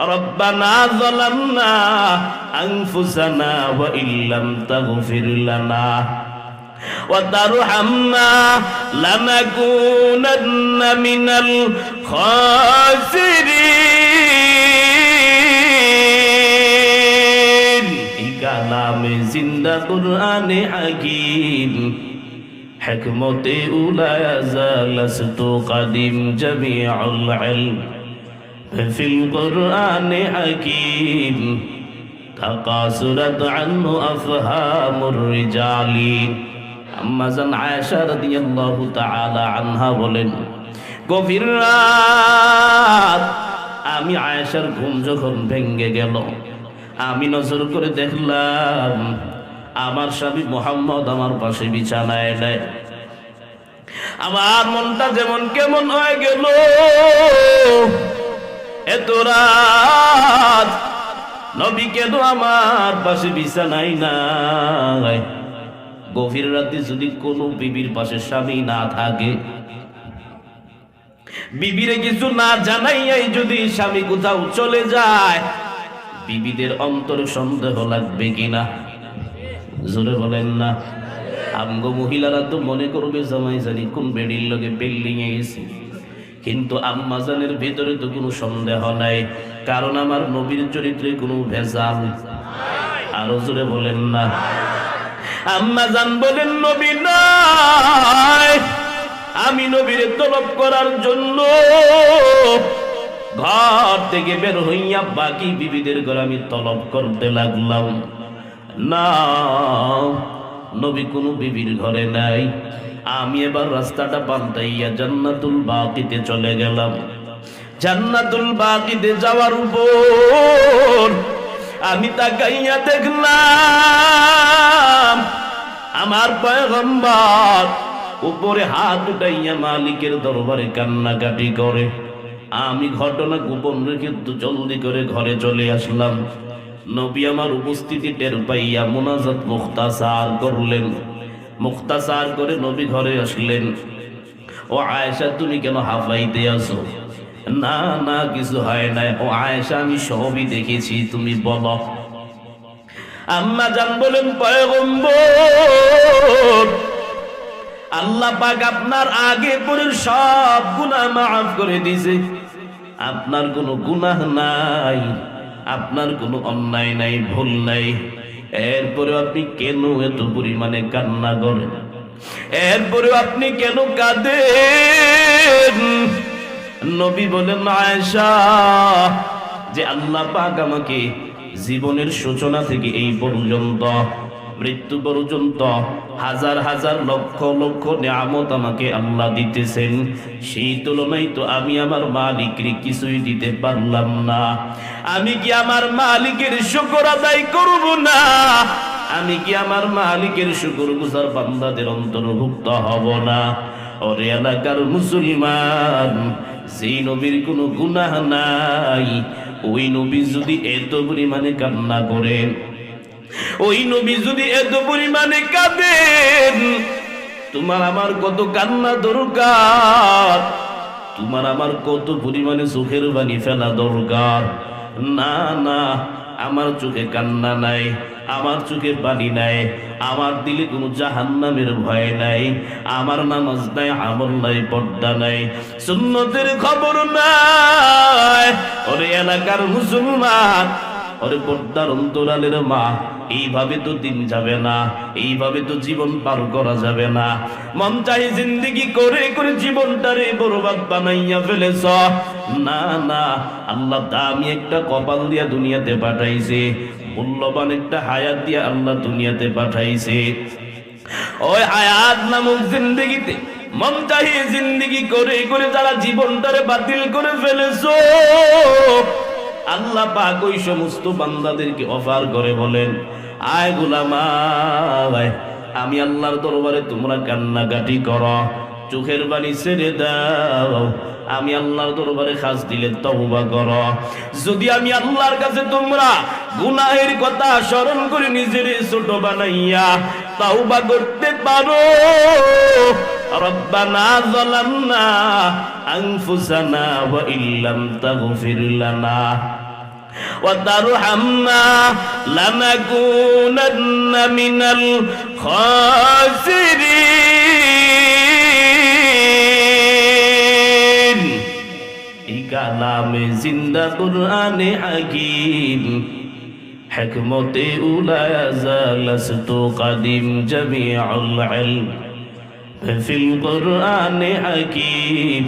ربنا ظلمنا أنفسنا وإن لم تغفر لنا وترحمنا لنكونن من الخاسرين كلام زندة قرآن حكيم حكمة أولى يزال لست قديم جميع العلم في القرآن حكيم تقاصرت عنه أفهام الرجال আম্মা জান আয়েশা রাদিয়াল্লাহু তাআলা আনহা বলেন গভীর রাত আমি আয়েশার ঘুম যখন ভেঙ্গে গেল আমি নজর করে দেখলাম আমার স্বামী মোহাম্মদ আমার পাশে বিছানায় নেয় আমার মনটা যেমন কেমন হয়ে গেল এত রাত নবী কেন আমার পাশে বিছানায় নাই। গভীর রাতে যদি কোনো বিবির পাশে স্বামী না থাকে, বিবিরে কিছু না জানাইয়াই যদি স্বামী কোথাও চলে যায়, বিবিদের অন্তরে সন্দেহ লাগবে কিনা? জোরে বলেন না। আমগো মহিলারা তো মনে করবে জামাই জানি কোন বেডির লগে বিল্ডিং এ গেছে। কিন্তু আম্মাজানের ভিতরে তো কোনো সন্দেহ নাই, কারণ আমার নবীর চরিত্রে কোনো ভেজাল। আরও জোরে বলেন না। আম্মা জান বলেন, নবী নাই, আমি নবীর তলব করার জন্য ঘর থেকে বের হইয়া বাকি বিবিদের ঘর আমি তলব করতে লাগলাম। না, নবী কোনো বিবির ঘরে নাই। আমি এবার রাস্তাটা পাল্টাইয়া জান্নাতুল বাকিতে চলে গেলাম। জান্নাতুল বাকিতে যাওয়ার উপর আমি তাকাইয়া দেখলাম, আমার পয়গম্বর উপরে হাত উঠাইয়া মালিকের দরবারে কান্নাকাটি করে। আমি ঘটনা গোপন রেখে জলদি করে ঘরে চলে আসলাম। নবী আমার উপস্থিতি টের পাইয়া মোনাজাত মুখতাসার করলেন। মুখতাসার করে নবী ঘরে আসলেন। ও আয়েশা, তুমি কেন হাফাইতে আসো? না না, কিছু হয় না ও আয়েশা, আমি সবই দেখেছি, তুমি বলো। আম্মা জান বলেন, পয়গম্বর, আল্লাহ পাক আপনার আগে পরে সব গুনাহ মাফ করে দিয়েছে। আপনার কোনো গুনাহ নাই, আপনার কোনো অন্যায় নাই, ভুল নাই। এরপরে আপনি কেন এত পরিমাণে কান্না করেন? এরপরে আপনি কেন কাঁদে নবী বলেন, আয়েশা, যে আল্লাহ পাক আমাকে জীবনের সূচনা থেকে এই পর্যন্ত মৃত্যু পর্যন্ত হাজার হাজার লক্ষ লক্ষ নিয়ামত আমাকে আল্লাহ দিতেছেন। সেই তুলনায় তো আমি আমার মালিকের কিছুই দিতে পারলাম না। আমি কি আমার মালিকের শুকর আদায় করব না? আমি কি আমার মালিকের শুকর গুজার বান্দাদের অন্তর্ভুক্ত হব না? ওরে এলাকার মুসলমান সেই নবীর কোনো গুনাহ নাই, ওই নবী যদি এত পরিমাণে কান্না করেন ওই নবী যদি এত পরিমাণে কাঁদেন, তোমার আমার কত কান্না দরকার, তোমার আমার কত পরিমাণে চোখের বাণী ফেলা দরকার। না না, আমার চোখে কান্না নাই, আমার চোখে পানি নাই, আমার দিলে কোনো জাহান্নামের ভয় নাই, আমার নামাজ নাই, আমল নাই, পর্দা নাই, সুন্নতের খবর নাই। ওরে এলাকার মুসলমান ওরে পর্দার অন্তরালের মা, এইভাবে তো দিন যাবে না, এইভাবে তো জীবন পার করা যাবে না। মন চাই জিন্দিগি করে করে জীবনটারে বরবাদ বানাইয়া ফেলেছ। না না, আল্লাহ দামি একটা কপাল দিয়া দুনিয়াতে পাঠাইছে, মূল্যবান একটা হায়াত দিয়া আল্লাহ দুনিয়াতে পাঠাইছে। ওই হায়াত নামক জিন্দিগিতে মন চাহিয়ে জিন্দিগি করে করে যারা জীবনটারে বাতিল করে ফেলেছো আল্লাহ পাক ওই সমস্ত বান্দাদেরকে অফার করে বলেন আয় গোলামা আমি আল্লাহর দরবারে তোমরা কান্নাকাটি করো চোখের বাণী ছেড়ে দাও আমি আল্লাহর দরবারে খাস দিলে তওবা করো যদি আমি আল্লাহর কাছে তোমরা গুনাহের কথা স্মরণ করে নিজের ছোট বানাইয়া তওবা করতে পারো ربنا ظلمنا أنفسنا وإن لم تغفر لنا وترحمنا لنكونن من الخاسرين كلام زندہ قرآن حکیم حکمت اولا زالست قدیم جميع العلم ففي القرآن حكيم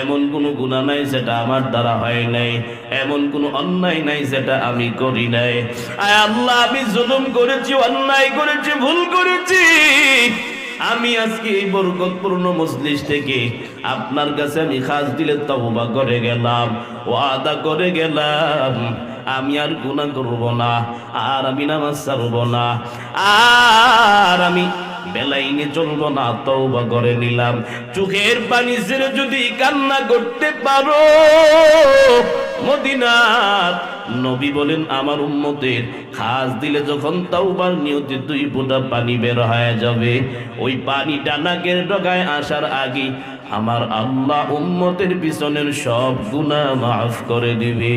এমন কোনো গুণা নাই যেটা আমার দ্বারা হয় নাই। এমন কোনো অন্যায় নাই যেটা আমি করি নাই। আয় আল্লাহ, আমি জুলুম করেছি, অন্যায় করেছি, ভুল করেছি। আমি আজকে এই বরকতপূর্ণ মজলিস থেকে আপনার কাছে আমি খাস দিলে তওবা করে গেলাম, ওয়াদা করে গেলাম। আমি আর গুণা করব না, আর আমি নামাজ ছাড়ব না, আর আমি বেলাইনে চলবো না, তওবা করে নিলাম। চোখের পানি ছেড়ে যদি কান্না করতে পারো, মদিনার নবী বলেন, আমার উম্মতের খাস দিলে যখন তাওবার নিয়তে দুই ফোঁটা পানি বের হয়ে যাবে। ওই পানিটা নাকের ডগায় আসার আগে আমার আল্লাহ উম্মতের পিছনের সব গুনাহ মাফ করে দিবে।